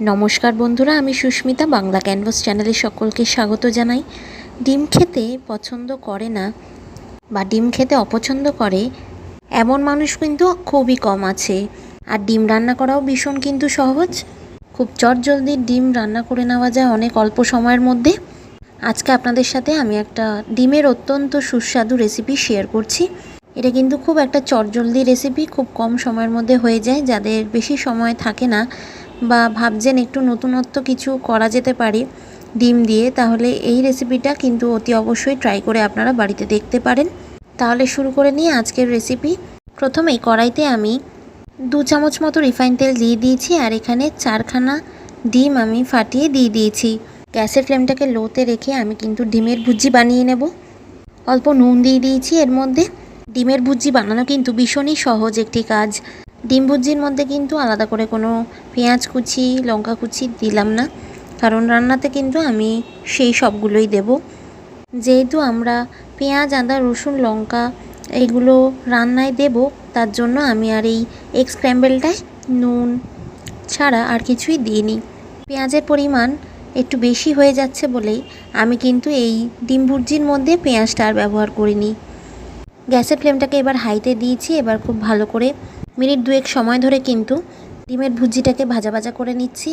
নমস্কার বন্ধুরা, আমি সুস্মিতা, বাংলা ক্যানভাস চ্যানেলে সকলকে স্বাগত জানাই। ডিম খেতে পছন্দ করে না বা ডিম খেতে অপছন্দ করে, এমন মানুষ কিন্তু খুবই কম আছে। আর ডিম রান্না করাও ভীষণ কিন্তু সহজ। খুব চটজলদি ডিম রান্না করে নেওয়া যায় অনেক অল্প সময়ের মধ্যে। আজকে আপনাদের সাথে আমি একটা ডিমের অত্যন্ত সুস্বাদু রেসিপি শেয়ার করছি। এটা কিন্তু খুব একটা চটজলদি রেসিপি খুব কম সময়ের মধ্যে হয়ে যায়, যাদের বেশি সময় থাকে না। বা ভাবছেন একটু নতুনত্ব কিছু করা যেতে পারে ডিম দিয়ে, তাহলে এই রেসিপিটা কিন্তু অতি অবশ্যই ট্রাই করে আপনারা বাড়িতে দেখতে পারেন। তাহলে শুরু করে নিয়ে আজকের রেসিপি প্রথমেই কড়াইতে আমি দু চামচ মতো রিফাইন তেল দিয়ে দিয়েছি আর এখানে চারখানা ডিম আমি ফাটিয়ে দিয়ে দিয়েছি। গ্যাসের ফ্লেমটাকে লোতে রেখে আমি কিন্তু ডিমের ভুজি বানিয়ে নেব। অল্প নুন দিয়ে দিয়েছি এর মধ্যে। ডিমের ভুজি বানানো কিন্তু ভীষণই সহজ একটি কাজ। ডিম ভুজির মধ্যে কিন্তু আলাদা করে কোনো পেঁয়াজ কুচি, লঙ্কা কুচি দিলাম না। কারণ রান্নাতে কিন্তু আমি সেই সবগুলোই দেব। যেহেতু আমরা পেঁয়াজ, আদা, রসুন, লঙ্কা এইগুলো রান্নায় দেব, তার জন্য আমি আর এই এগ স্ক্র্যাম্বেলটায় নুন ছাড়া আর কিছুই দিইনি। পেঁয়াজের পরিমাণ একটু বেশি হয়ে যাচ্ছে বলেই আমি কিন্তু এই ডিম ভুর্জির মধ্যে পেঁয়াজটা আর ব্যবহার করিনি। গ্যাসের ফ্লেমটাকে এবার হাইতে দিয়েছি, এবার খুব ভালো করে মিনিট দুয়েক সময় ধরে কিন্তু ডিমের ভুজিটাকে ভাজা ভাজা করে নিচ্ছি।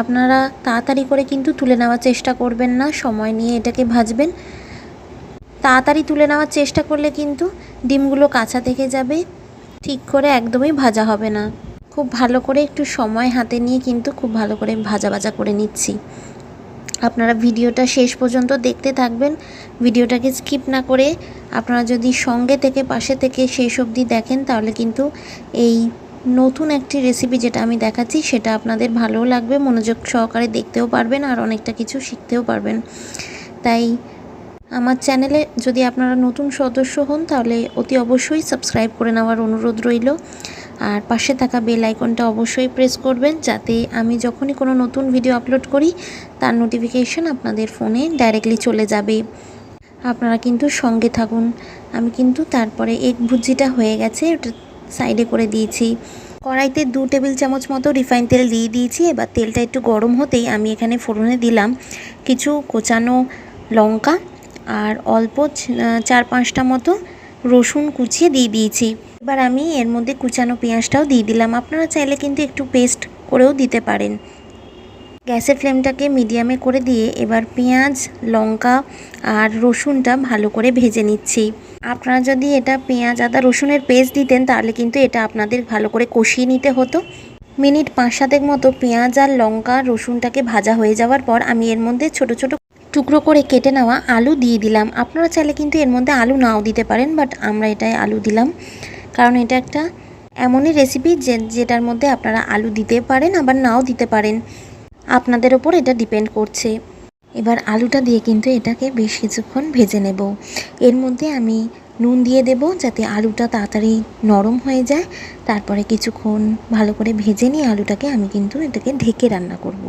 আপনারা তাড়াতাড়ি করে কিন্তু তুলে নেওয়ার চেষ্টা করবেন না, সময় নিয়ে এটাকে ভাজবেন। তাড়াতাড়ি তুলে নেওয়ার চেষ্টা করলে কিন্তু ডিমগুলো কাঁচা থেকে যাবে, ঠিক করে একদমই ভাজা হবে না। খুব ভালো করে একটু সময় হাতে নিয়ে কিন্তু খুব ভালো করে ভাজা ভাজা করে নিচ্ছি। আপনারা ভিডিওটা শেষ পর্যন্ত দেখতে থাকবেন। ভিডিওটাকে স্কিপ না করে আপনারা যদি সঙ্গে থেকে, পাশে থেকে শেষ অবধি দেখেন, তাহলে কিন্তু এই নতুন একটি রেসিপি যেটা আমি দেখাচ্ছি, সেটা আপনাদের ভালোও লাগবে, মনোযোগ সহকারে দেখতেও পারবেন আর অনেকটা কিছু শিখতেও পারবেন। তাই আমার চ্যানেলে যদি আপনারা নতুন সদস্য হন, তাহলে অতি অবশ্যই সাবস্ক্রাইব করে নেওয়ার অনুরোধ রইল। আর পাশে থাকা বেল আইকনটা অবশ্যই প্রেস করবেন যাতে আমি যখনই কোনো নতুন ভিডিও আপলোড করি, তার নোটিফিকেশন আপনাদের ফোনে ডাইরেক্টলি চলে যাবে। আপনারা কিন্তু সঙ্গে থাকুন। আমি কিন্তু তারপরে এগ ভুজিটা হয়ে গেছে, ওটা সাইডে করে দিয়েছি। কড়াইতে দু টেবিল চামচ মতো রিফাইন তেল দিয়ে দিয়েছি। এবার তেলটা একটু গরম হতেই আমি এখানে ফোড়নে দিলাম কিছু কোচানো লঙ্কা আর অল্প চার পাঁচটা মতো রসুন কুচিয়ে দিয়ে দিয়েছি। এবার আমি এর মধ্যে কুচানো পেঁয়াজটাও দিয়ে দিলাম। আপনারা চাইলে কিন্তু একটু পেস্ট করেও দিতে পারেন। গ্যাসের ফ্লেমটাকে মিডিয়ামে করে দিয়ে এবার পেঁয়াজ, লঙ্কা আর রসুনটা ভালো করে ভেজে নিচ্ছি। আপনারা যদি এটা পেঁয়াজ, আদা, রসুনের পেস্ট দিতেন, তাহলে কিন্তু এটা আপনাদের ভালো করে কষিয়ে নিতে হতো। মিনিট পাঁচ সাতেক মতো পেঁয়াজ আর লঙ্কা, রসুনটাকে ভাজা হয়ে যাওয়ার পর আমি এর মধ্যে ছোট ছোট টুকরো করে কেটে নেওয়া আলু দিয়ে দিলাম। আপনারা চাইলে কিন্তু এর মধ্যে আলু নাও দিতে পারেন, বাট আমরা এটাই আলু দিলাম। কারণ এটা একটা এমনই রেসিপি যে, যেটার মধ্যে আপনারা আলু দিতে পারেন, আবার নাও দিতে পারেন। আপনাদের ওপর এটা ডিপেন্ড করছে। এবার আলুটা দিয়ে কিন্তু এটাকে বেশ কিছুক্ষণ ভেজে নেব। এর মধ্যে আমি নুন দিয়ে দেব যাতে আলুটা তাড়াতাড়ি নরম হয়ে যায়। তারপরে কিছুক্ষণ ভালো করে ভেজে নিয়ে আলুটাকে আমি কিন্তু এটাকে ঢেকে রান্না করব।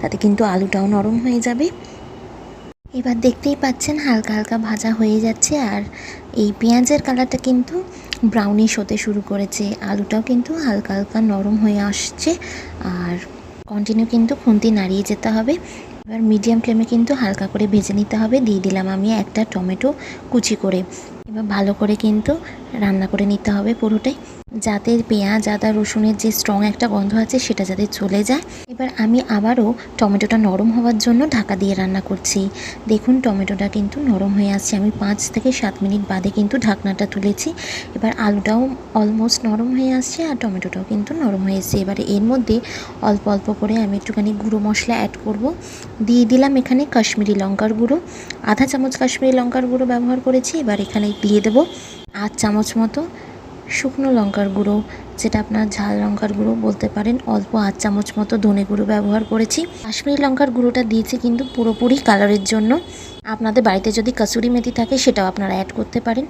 তাতে কিন্তু আলুটাও নরম হয়ে যাবে। এবার দেখতেই পাচ্ছেন হালকা হালকা ভাজা হয়ে যাচ্ছে আর এই পেঁয়াজের কালারটা কিন্তু ব্রাউনিশ হতে শুরু করেছে। আলুটাও কিন্তু হালকা হালকা নরম হয়ে আসছে আর কন্টিনিউ কিন্তু খুন্তি নাড়িয়ে যেতে হবে। এবার মিডিয়াম ফ্লেমে কিন্তু হালকা করে ভেজে নিতে হবে। দিয়ে দিলাম আমি একটা টমেটো কুচি করে। এবার ভালো করে কিন্তু রান্না করে নিতে হবে পুরোটাই। যাতে পেঁয়াজ, আদা, রসুনের যে স্ট্রং একটা গন্ধ আছে সেটা যাতে চলে যায়। এবার আমি আবারও টমেটোটা নরম হওয়ার জন্য ঢাকা দিয়ে রান্না করছি। দেখুন টমেটোটা কিন্তু নরম হয়ে আসছে। আমি পাঁচ থেকে সাত মিনিট বাদে কিন্তু ঢাকনাটা তুলেছি। এবার আলুটাও অলমোস্ট নরম হয়ে আসছে আর টমেটোটাও কিন্তু নরম হয়ে এসছে। এবারে এর মধ্যে অল্প অল্প করে আমি একটুখানি গুঁড়ো মশলা অ্যাড করব। দিয়ে দিলাম এখানে কাশ্মীরি লঙ্কার গুঁড়ো। আধা চামচ কাশ্মীরি লঙ্কার গুঁড়ো ব্যবহার করেছি। এবার এখানে দিয়ে দেবো আধ চামচ মতো শুকনো লঙ্কার গুঁড়ো, যেটা আপনার ঝাল লঙ্কার গুঁড়ো বলতে পারেন, অল্প আধ চামচ মতো ধনে গুঁড়ো ব্যবহার করেছি। কাশ্মীরি লঙ্কার গুঁড়োটা দিয়েছি কিন্তু পুরোপুরি কালারের জন্য। আপনাদের বাড়িতে যদি কাসুরি মেথি থাকে, সেটাও আপনারা অ্যাড করতে পারেন।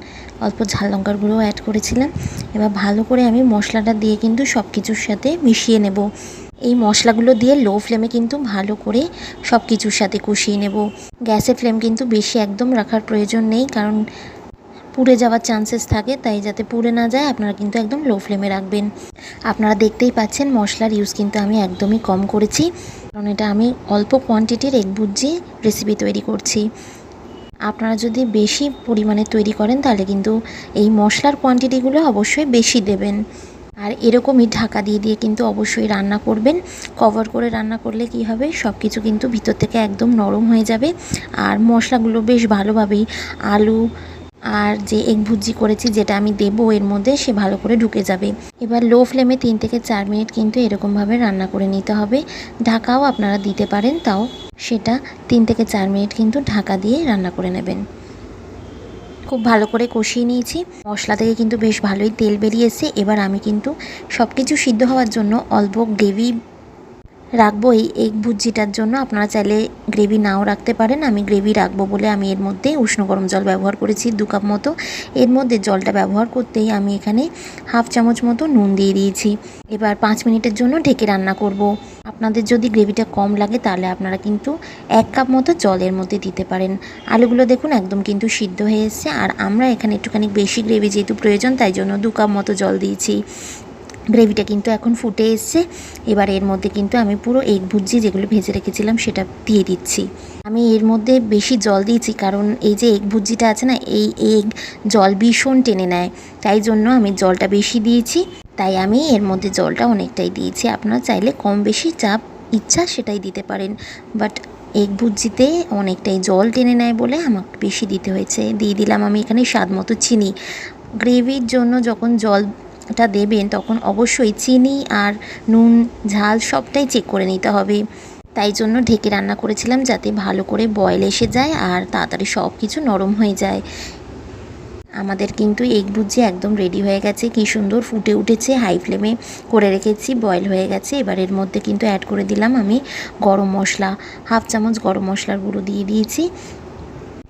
অল্প ঝাল লঙ্কার গুঁড়ো অ্যাড করেছিলাম। এবার ভালো করে আমি মশলাটা দিয়ে কিন্তু সব কিছুর সাথে মিশিয়ে নেব। এই মশলাগুলো দিয়ে লো ফ্লেমে কিন্তু ভালো করে সব কিছুর সাথে কষিয়ে নেব। গ্যাসের ফ্লেম কিন্তু বেশি একদম রাখার প্রয়োজন নেই, কারণ পুড়ে যাওয়ার চান্সেস থাকে, তাই যাতে পুড়ে না যায়, আপনারা কিন্তু একদম লো ফ্লেমে রাখবেন। আপনারা দেখতেই পাচ্ছেন মশলার ইউজ কিন্তু আমি একদমই কম করেছি, কারণ এটা আমি অল্প কোয়ান্টিটির এগ ভুজি রেসিপি তৈরি করছি। আপনারা যদি বেশি পরিমাণে তৈরি করেন, তাহলে কিন্তু এই মশলার কোয়ান্টিটিগুলো অবশ্যই বেশি দেবেন। আর এরকমই ঢাকা দিয়ে দিয়ে কিন্তু অবশ্যই রান্না করবেন। কভার করে রান্না করলে কি হবে? সব কিছু কিন্তু ভিতর থেকে একদম নরম হয়ে যাবে। আর মশলাগুলো বেশ ভালোভাবেই আলু আর যে এগ ভুজি করেছি যেটা আমি দেবো, এর মধ্যে সে ভালো করে ঢুকে যাবে। এবার লো ফ্লেমে তিন থেকে চার মিনিট কিন্তু এরকমভাবে রান্না করে নিতে হবে। ঢাকাও আপনারা দিতে পারেন, তাও সেটা তিন থেকে চার মিনিট কিন্তু ঢাকা দিয়ে রান্না করে নেবেন। খুব ভালো করে কষিয়ে নিয়েছি। মশলা থেকে কিন্তু বেশ ভালোই তেল বেরিয়েছে। এবার আমি কিন্তু সব কিছু সিদ্ধ হওয়ার জন্য অল্প গ্রেভি রাখব এই ভুজিটার জন্য। আপনারা চাইলে গ্রেভি নাও রাখতে পারেন। আমি গ্রেভি রাখব বলে আমি এর মধ্যে উষ্ণ গরম জল ব্যবহার করেছি দু কাপ মতো। এর মধ্যে জলটা ব্যবহার করতেই আমি এখানে হাফ চামচ মতো নুন দিয়ে দিয়েছি। এবার পাঁচ মিনিটের জন্য ঢেকে রান্না করব। আপনাদের যদি গ্রেভিটা কম লাগে তাহলে আপনারা কিন্তু এক কাপ মতো জলের মধ্যে দিতে পারেন। আলুগুলো দেখুন একদম কিন্তু সিদ্ধ হয়ে এসছে। আর আমরা এখানে একটুখানি বেশি গ্রেভি যেহেতু প্রয়োজন, তাই জন্য দু কাপ মতো জল দিয়েছি। গ্রেভিটা কিন্তু এখন ফুটে এসছে। এবার এর মধ্যে কিন্তু আমি পুরো এগ ভুজি যেগুলো ভেজে রেখেছিলাম সেটা দিয়ে দিচ্ছি। আমি এর মধ্যে বেশি জল দিয়েছি কারণ এই যে এগ ভুজিটা আছে না, এই এগ জল ভীষণ টেনে নেয়। তাই জন্য আমি জলটা বেশি দিয়েছি। তাই আমি এর মধ্যে জলটা অনেকটাই দিয়েছি। আপনারা চাইলে কম বেশি চাপ ইচ্ছা সেটাই দিতে পারেন। বাট এগ ভুজিতে অনেকটাই জল টেনে নেয় বলে আমাকে বেশি দিতে হয়েছে। দিয়ে দিলাম আমি এখানে স্বাদ মতো চিনি। গ্রেভির জন্য যখন জল টা দেবেন, তখন অবশ্যই চিনি আর নুন, ঝাল সবটাই চেক করে নিতে হবে। তাই জন্য ঢেকে রান্না করেছিলাম যাতে ভালো করে বয়েল এসে যায় আর তাড়াতাড়ি সব কিছু নরম হয়ে যায়। আমাদের কিন্তু এগ ভুজি একদম রেডি হয়ে গেছে। কি সুন্দর ফুটে উঠেছে হাই ফ্লেমে করে রেখেছি বয়েল হয়ে গেছে। এবার এর মধ্যে কিন্তু অ্যাড করে দিলাম আমি গরম মশলা। হাফ চামচ গরম মশলার গুঁড়ো দিয়ে দিয়েছি।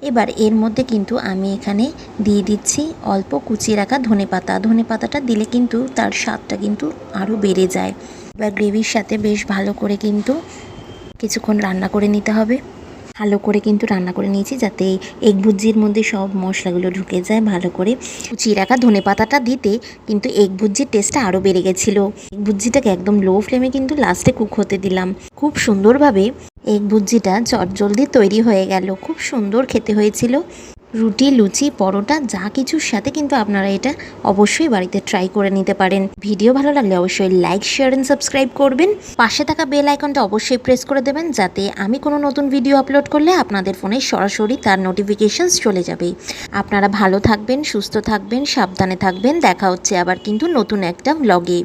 এবার এর মধ্যে কিন্তু আমি এখানে দিয়ে দিচ্ছি অল্প কুচিয়ে রাখা ধনে পাতা। ধনে পাতাটা দিলে কিন্তু তার স্বাদটা কিন্তু আরও বেড়ে যায়। এবার গ্রেভির সাথে বেশ ভালো করে কিন্তু কিছুক্ষণ রান্না করে নিতে হবে। ভালো করে কিন্তু রান্না করে নিয়েছি যাতে এগ ভুজির মধ্যে সব মশলাগুলো ঢুকে যায় ভালো করে। কুচিয়ে রাখা ধনে পাতাটা দিতে কিন্তু এগ ভুজির টেস্টটা আরও বেড়ে গেছিল। এগ ভুজিটাকে একদম লো ফ্লেমে কিন্তু লাস্টে কুক হতে দিলাম। খুব সুন্দরভাবে এগ ভুজিটা চটজলদি তৈরি হয়ে গেল। খুব সুন্দর খেতে হয়েছিল। রুটি, লুচি, পরোটা, যা কিছুর সাথে কিন্তু আপনারা এটা অবশ্যই বাড়িতে ট্রাই করে নিতে পারেন। ভিডিও ভালো লাগলে অবশ্যই লাইক শেয়ার এন্ড সাবস্ক্রাইব করবেন। পাশে থাকা বেল আইকনটা অবশ্যই প্রেস করে দেবেন, যাতে আমি কোনো নতুন ভিডিও আপলোড করলে আপনাদের ফোনে সরাসরি তার নোটিফিকেশনস চলে যাবে। আপনারা ভালো থাকবেন, সুস্থ থাকবেন, সাবধানে থাকবেন। দেখা হচ্ছে আবার কিন্তু নতুন একটা ব্লগে